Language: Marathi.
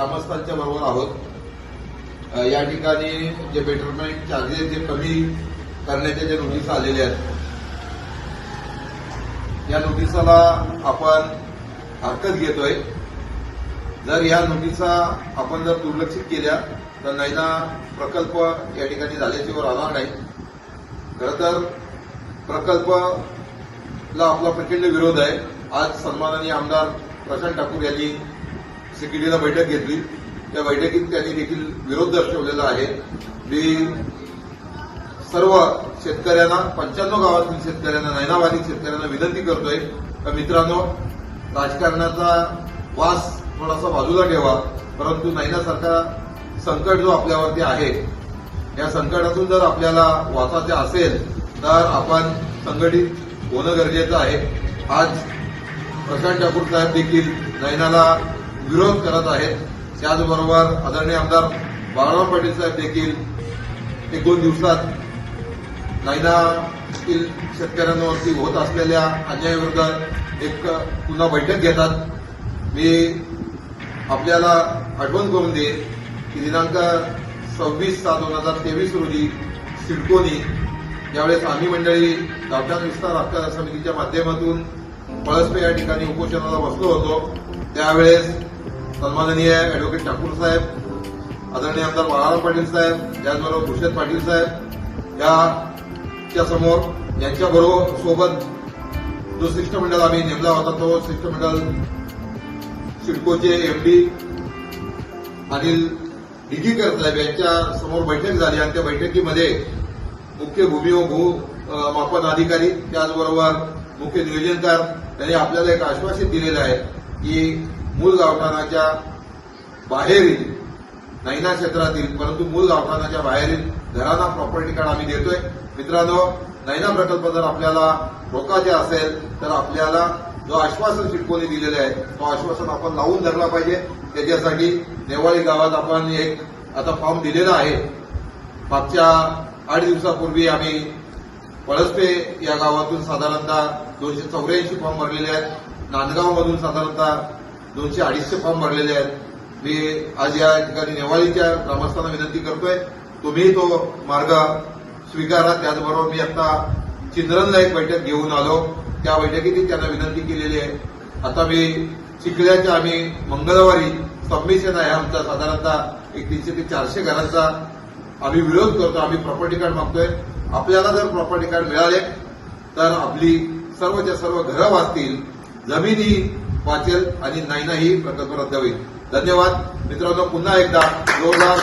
ग्रामस्थांच्या बरोबर आहोत. या ठिकाणी जे बेटरमेंट चार्जेस जे कमी करण्याचे जे नोटीस आलेले आहेत या नोटिसाला आपण हरकत घेतोय. जर या नोटिसा आपण जर दुर्लक्षित केल्या तर नैना प्रकल्प या ठिकाणी झाल्याशिवाय राहणार नाही. खरं तर प्रकल्पला आपला प्रचंड विरोध आहे. आज सन्माननीय आमदार प्रशांत ठाकूर यांनी सिक्युरिटीला बैठक घेतली. त्या बैठकीत त्यांनी देखील विरोध दर्शवलेला आहे. मी सर्व शेतकऱ्यांना पंच्याण्णव गावातील शेतकऱ्यांना नैनावादी शेतकऱ्यांना विनंती करतोय का मित्रांनो राजकारणाचा वास थोडासा बाजूला ठेवा परंतु नैनासारखा संकट जो आपल्यावरती आहे या संकटातून जर आपल्याला वाचायचे असेल तर आपण संघटित होणं गरजेचं आहे. आज प्रशांत ठाकूर साहेब देखील नैनाला विरोध करत आहेत. त्याचबरोबर आदरणीय आमदार बाळाराम पाटील साहेब देखील एक दोन दिवसात नायनातील शेतकऱ्यांवरती होत असलेल्या अन्यायाविरोधात एक पुन्हा बैठक घेतात. मी आपल्याला आठवण करून देईन की दिनांक सव्वीस सात दोन हजार तेवीस रोजी सिडकोनी ज्यावेळेस आम्ही मंडळी गावठाण विस्तार हक्क समितीच्या माध्यमातून पळसपे या ठिकाणी उपोषणाला बसलो होतो त्यावेळेस सन्माननीय अॅडव्होकेट ठाकूर साहेब आदरणीय आमदार बाळाराम पाटील साहेब त्याचबरोबर भूषण पाटील साहेब याच्या समोर यांच्याबरोबर सोबत जो शिष्टमंडळ आम्ही नेमला होता तो शिष्टमंडळ सिडकोचे एमडी अनिल डिगीकर साहेब यांच्या समोर बैठक झाली आणि त्या बैठकीमध्ये मुख्य भूमी व भू मापन अधिकारी त्याचबरोबर मुख्य नियोजनकार यांनी आपल्याला एक आश्वासित दिलेलं आहे की मूळ गावठाणाच्या बाहेरील नैना क्षेत्रातील परंतु मूळ गावठाणाच्या बाहेरील घरांना प्रॉपर्टी कार्ड आम्ही देतोय. मित्रांनो नैना प्रकल्प जर आपल्याला रोखायचे असेल तर आपल्याला जो आश्वासन चिटकोनी दिलेलं आहे तो आश्वासन आपण लावून धरला पाहिजे. त्याच्यासाठी नेवाळी गावात आपण एक आता फॉर्म दिलेला आहे. मागच्या आठ दिवसापूर्वी आम्ही पळसपे या गावातून साधारणतः दोनशे चौऱ्याऐंशी फॉर्म भरलेले आहेत. नांदगावमधून साधारणतः दोनशे अडीचशे फॉर्म भरलेले आहेत. मी आज या ठिकाणी नेवाळीच्या ग्रामस्थांना विनंती करतोय तुम्ही तो मार्ग स्वीकारा. त्याचबरोबर मी आता चिंद्रनला एक बैठक घेऊन आलो. त्या बैठकीतही त्यांना विनंती केलेली आहे. आता मी चिखल्याच्या आम्ही मंगळवारी सबमिशन आहे आमचा साधारणतः एक तीनशे ते चारशे घरांचा. आम्ही विरोध करतो आम्ही प्रॉपर्टी कार्ड मागतोय. आपल्याला जर प्रॉपर्टी कार्ड मिळाले तर आपली सर्वच्या सर्व घरं वाचतील. जमिनी वाचेल आणि नाही नाही प्रकल्प रद्द होईल. धन्यवाद. मित्रांनो पुन्हा एकदा जोरदार